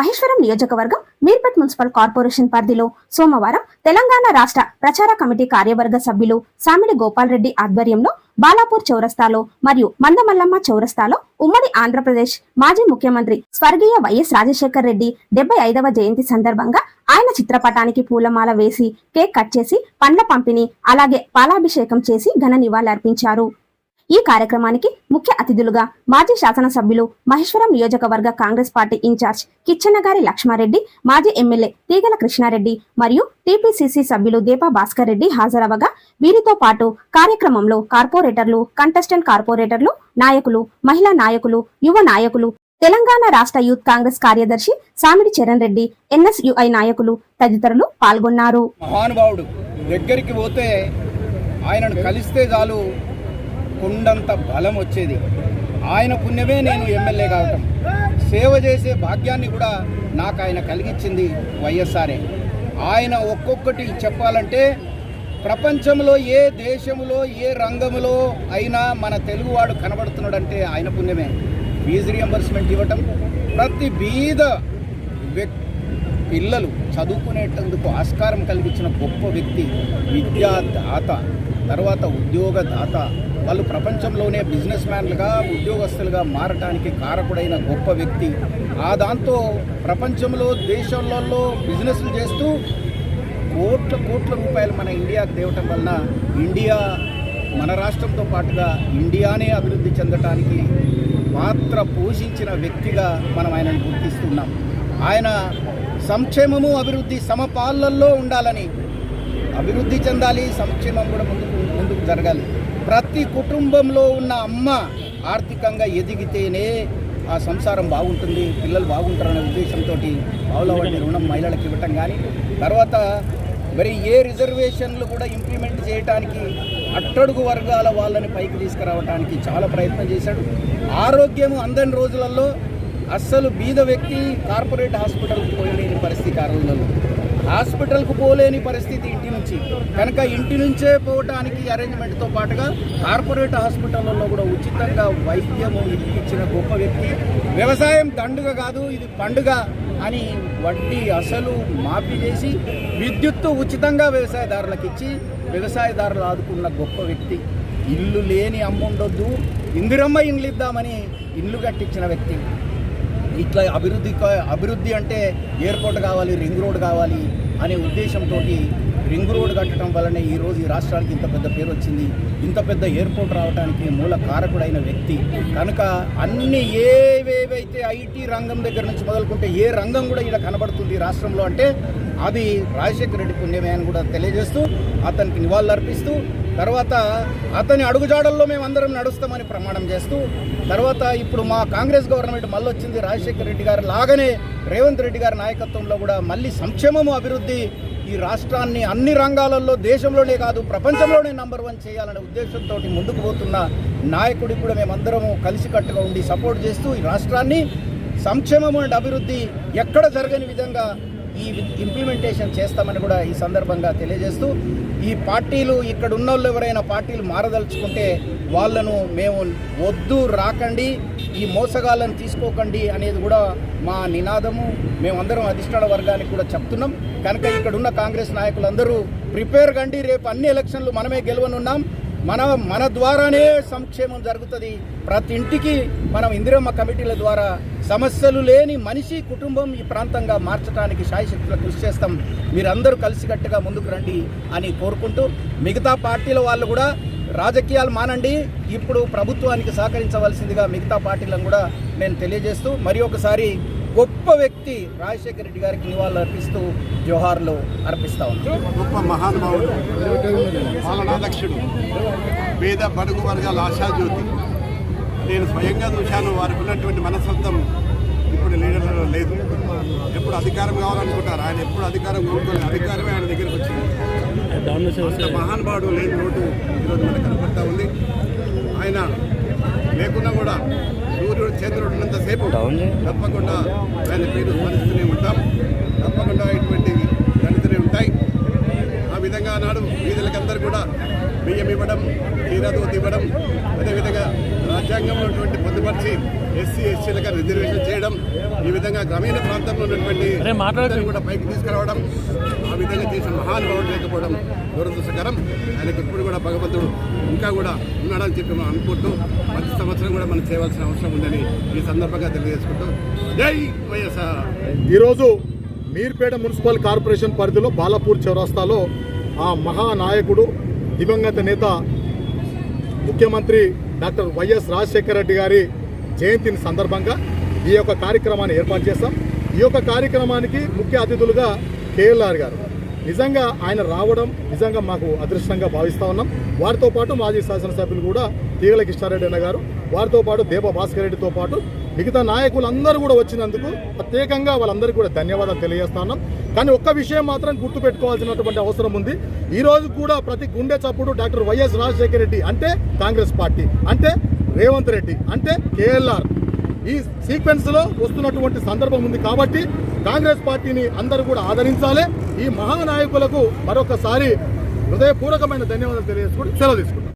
మహేశ్వరం నియోజకవర్గం Meerpet municipal corporation పరిధిలో సోమవారం తెలంగాణ రాష్ట్ర ప్రచార కమిటీ కార్యవర్గ సభ్యులు సామిడి గోపాల్రెడ్డి ఆధ్వర్యంలో బాలాపూర్ చౌరస్తాలో మరియు మందమల్లమ్మ చౌరస్తాలో ఉమ్మడి ఆంధ్రప్రదేశ్ మాజీ ముఖ్యమంత్రి స్వర్గీయ వైఎస్ రాజశేఖర్ రెడ్డి డెబ్బై ఐదవ జయంతి సందర్భంగా ఆయన చిత్రపటానికి పూలమాల వేసి కేక్ కట్ చేసి పండ్ల పంపిణీ అలాగే పాలాభిషేకం చేసి ఘన నివాళులర్పించారు. ఈ కార్యక్రమానికి ముఖ్య అతిథులుగా మాజీ శాసనసభ్యులు మహేశ్వరం నియోజకవర్గ Congress party incharge Kichannagari Lakshmareddy మాజీ ఎమ్మెల్యే తీగల కృష్ణారెడ్డి మరియు టీపీసీసీ సభ్యులు దీపా భాస్కర్ రెడ్డి హాజరవగా వీరితో పాటు కార్యక్రమంలో కార్పొరేటర్లు కంటెస్టెంట్ కార్పొరేటర్లు నాయకులు మహిళా నాయకులు యువ నాయకులు తెలంగాణ రాష్ట్ర యూత్ కాంగ్రెస్ కార్యదర్శి సామిడి చరణ్ రెడ్డి ఎన్ఎస్యుఐ నాయకులు తదితరులు పాల్గొన్నారు. మహానుభావుడు దగ్గరికి పోతే ఆయనను కలిస్తే చాలు కొండంత బలం వచ్చేది. ఆయన పుణ్యమే నేను ఎమ్మెల్యే కావటం. సేవ చేసే భాగ్యాన్ని కూడా నాకు ఆయన కలిగించింది వైఎస్ఆర్ఏ. ఆయన ఒక్కొక్కటి చెప్పాలంటే ప్రపంచంలో ఏ దేశంలో ఏ రంగంలో అయినా మన తెలుగువాడు కనబడుతున్నాడంటే ఆయన పుణ్యమే. ఫీజు రియంబర్స్మెంట్ ఇవ్వటం ప్రతి బీద వ్యక్ పిల్లలు చదువుకునేటందుకు ఆస్కారం కలిగించిన గొప్ప వ్యక్తి విద్యాదాత తర్వాత ఉద్యోగదాత వాళ్ళు ప్రపంచంలోనే బిజినెస్ మ్యాన్లుగా ఉద్యోగస్తులుగా మారటానికి కారకుడైన గొప్ప వ్యక్తి. ఆ దాంతో ప్రపంచంలో దేశంలో బిజినెస్లు చేస్తూ కోట్ల కోట్ల రూపాయలు మన ఇండియాకు తేవటం వలన ఇండియా మన రాష్ట్రంతో పాటుగా ఇండియానే అభివృద్ధి చెందటానికి పాత్ర పోషించిన వ్యక్తిగా మనం ఆయనను గుర్తిస్తున్నాం. ఆయన సంక్షేమము అభివృద్ధి సమపాలల్లో ఉండాలని అభివృద్ధి చెందాలి సంక్షేమం కూడా ముందుకు ముందుకు జరగాలి. ప్రతి కుటుంబంలో ఉన్న అమ్మ ఆర్థికంగా ఎదిగితేనే ఆ సంసారం బాగుంటుంది పిల్లలు బాగుంటారనే ఉద్దేశంతో బావులవాడి వడ్డీ రుణం మహిళలకు ఇవ్వటం కానీ తర్వాత మరి ఏ రిజర్వేషన్లు కూడా ఇంప్లిమెంట్ చేయడానికి అట్టడుగు వర్గాల వాళ్ళని పైకి తీసుకురావడానికి చాలా ప్రయత్నం చేశాడు. ఆరోగ్యం అందని రోజులలో అస్సలు బీద వ్యక్తి కార్పొరేట్ హాస్పిటల్కి పోయలేని పరిస్థితి ఆ రోజులలో. హాస్పిటల్కు పోలేని పరిస్థితి ఇంటి నుంచి. కనుక ఇంటి నుంచే పోవటానికి అరేంజ్మెంట్తో పాటుగా కార్పొరేట్ హాస్పిటల్లో కూడా ఉచితంగా వైద్యము ఇప్పించిన గొప్ప వ్యక్తి. వ్యవసాయం దండుగ కాదు ఇది పండుగ అని వడ్డీ అసలు మాఫీ చేసి విద్యుత్తు ఉచితంగా వ్యవసాయదారులకు ఇచ్చి వ్యవసాయదారులు ఆదుకున్న గొప్ప వ్యక్తి. ఇల్లు లేని అమ్ముండొద్దు. ఇందిరమ్మ ఇండ్లు ఇద్దామని ఇల్లు కట్టించిన వ్యక్తి. ఇట్లా అభివృద్ధి అభివృద్ధి అంటే ఎయిర్పోర్ట్ కావాలి రింగ్ రోడ్ కావాలి అనే ఉద్దేశంతో రింగ్ రోడ్ కట్టడం వల్లనే ఈరోజు ఈ రాష్ట్రానికి ఇంత పెద్ద పేరు వచ్చింది. ఇంత పెద్ద ఎయిర్పోర్ట్ రావడానికి మూల కారకుడైన వ్యక్తి. కనుక అన్ని ఏవేవైతే ఐటీ రంగం దగ్గర నుంచి మొదలుకుంటే ఏ రంగం కూడా ఇలా కనబడుతుంది రాష్ట్రంలో అంటే అది రాజశేఖర రెడ్డి పుణ్యమే అని కూడా తెలియజేస్తూ అతనికి నివాళులు అర్పిస్తూ తర్వాత అతని అడుగుజాడల్లో మేము అందరం నడుస్తామని ప్రమాణం చేస్తూ తర్వాత ఇప్పుడు మా కాంగ్రెస్ గవర్నమెంట్ మళ్ళీ వచ్చింది రాజశేఖర రెడ్డి గారు లాగానే రేవంత్ రెడ్డి గారి నాయకత్వంలో కూడా మళ్ళీ సంక్షేమము అభివృద్ధి ఈ రాష్ట్రాన్ని అన్ని రంగాలలో దేశంలోనే కాదు ప్రపంచంలోనే నంబర్ వన్ చేయాలనే ఉద్దేశంతో ముందుకు పోతున్న నాయకుడికి కూడా మేమందరము కలిసికట్టుగా ఉండి సపోర్ట్ చేస్తూ ఈ రాష్ట్రాన్ని సంక్షేమం అండ్ అభివృద్ధి ఎక్కడ జరగని విధంగా ఈ ఇంప్లిమెంటేషన్ చేస్తామని కూడా ఈ సందర్భంగా తెలియజేస్తూ ఈ పార్టీలు ఇక్కడ ఉన్న వాళ్ళు ఎవరైనా పార్టీలు మారదలుచుకుంటే వాళ్ళను మేము వద్దు రాకండి ఈ మోసగాళ్ళని తీసుకోకండి అనేది కూడా మా నినాదము. మేమందరం అధిష్టాన వర్గానికి కూడా చెప్తున్నాం. కనుక ఇక్కడ ఉన్న కాంగ్రెస్ నాయకులందరూ ప్రిపేర్ కండి. రేపు అన్ని ఎలక్షన్లు మనమే గెలవనున్నాం. మన మన ద్వారానే సంక్షేమం జరుగుతుంది. ప్రతి ఇంటికి మనం ఇందిరమ్మ కమిటీల ద్వారా సమస్యలు లేని మనిషి కుటుంబం ఈ ప్రాంతంగా మార్చడానికి శాయశక్తుల కృషి చేస్తాం. మీరందరూ కలిసికట్టుగా ముందుకు రండి అని కోరుకుంటూ మిగతా పార్టీల వాళ్ళు కూడా రాజకీయాలు మానండి. ఇప్పుడు ప్రభుత్వానికి సహకరించవలసిందిగా మిగతా పార్టీలను కూడా నేను తెలియజేస్తూ మరి ఒకసారి గొప్ప వ్యక్తి రాజశేఖర రెడ్డి గారికి నివాళులు అర్పిస్తూ జోహార్లు అర్పిస్తా ఉన్నాం. గొప్ప మహానుభావుడు పాలనాధ్యక్షుడు పేద బడుగు వర్గాల ఆశాజ్యోతి. నేను స్వయంగా చూశాను వారికి ఉన్నటువంటి మనస్తత్వం ఇప్పుడు లీడర్లలో లేదు. ఎప్పుడు అధికారం కావాలనుకుంటారు ఆయన ఎప్పుడు అధికారం కోరుకోలేదు. అధికారమే ఆయన దగ్గరికి వచ్చింది. అంత మహానుభావుడు లేని నోటు ఈరోజు మనకు కనపడతా ఉంది. ఆయన లేకున్నా కూడా సూర్యుడు చంద్రుడు ఉన్నంతసేపు తప్పకుండా ఆయన పేరు స్మరిస్తూనే ఉంటాం. తప్పకుండా ఇటువంటి జరుగుతూనే ఉంటాయి. ఆ విధంగా నాడు వీధులకందరూ కూడా బియ్యం ఇవ్వడం తీరదోతి ఇవ్వడం అదేవిధంగా రాజ్యాంగంలో ఉన్నటువంటి పొందుపరిచి ఎస్సీ ఎస్సీలుగా రిజర్వేషన్ చేయడం ఈ విధంగా గ్రామీణ ప్రాంతంలో ఉన్నటువంటి కూడా పైకి తీసుకురావడం విధంగా చేసిన మహానుభావుడు లేకపోవడం దురదృష్టకరం. ఆయనకి ఇప్పుడు కూడా భగవంతుడు ఇంకా కూడా ఉన్నాడని చెప్పి మనం అనుకుంటూ ప్రతి సంవత్సరం కూడా మనం చేయవలసిన అవసరం ఉందని ఈ సందర్భంగా తెలియజేసుకుంటూ జై వైఎస్ఆర్. ఈరోజు మీర్పేట మున్సిపల్ కార్పొరేషన్ పరిధిలో బాలాపూర్ చౌరాస్తాలో ఆ మహానాయకుడు దివంగత నేత ముఖ్యమంత్రి డాక్టర్ వైఎస్ రాజశేఖర రెడ్డి గారి జయంతిని సందర్భంగా ఈ యొక్క కార్యక్రమాన్ని ఏర్పాటు చేస్తాం ఈ యొక్క కార్యక్రమానికి ముఖ్య అతిథులుగా కేఎల్ఆర్ గారు నిజంగా ఆయన రావడం నిజంగా మాకు అదృష్టంగా భావిస్తా ఉన్నాం. వారితో పాటు మాజీ శాసనసభ్యులు కూడా తీగల కిష్టారెడ్డి అన్న గారు వారితో పాటు దేవ భాస్కర్ రెడ్డితో పాటు మిగతా నాయకులందరూ కూడా వచ్చినందుకు ప్రత్యేకంగా వాళ్ళందరికీ కూడా ధన్యవాదాలు తెలియజేస్తా ఉన్నాం. కానీ ఒక్క విషయం మాత్రం గుర్తుపెట్టుకోవాల్సినటువంటి అవసరం ఉంది. ఈ రోజు కూడా ప్రతి గుండె చప్పుడు డాక్టర్ వైఎస్ రాజశేఖర రెడ్డి అంటే కాంగ్రెస్ పార్టీ అంటే రేవంత్ రెడ్డి అంటే కేఎల్ఆర్ ఈ సీక్వెన్స్లో వస్తున్నటువంటి సందర్భం ఉంది కాబట్టి కాంగ్రెస్ పార్టీని అందరూ కూడా ఆదరించాలి. ఈ మహానాయకులకు మరొకసారి హృదయపూర్వకమైన ధన్యవాదాలు తెలియజేసుకుంటూ సెలవు తీసుకుంటాం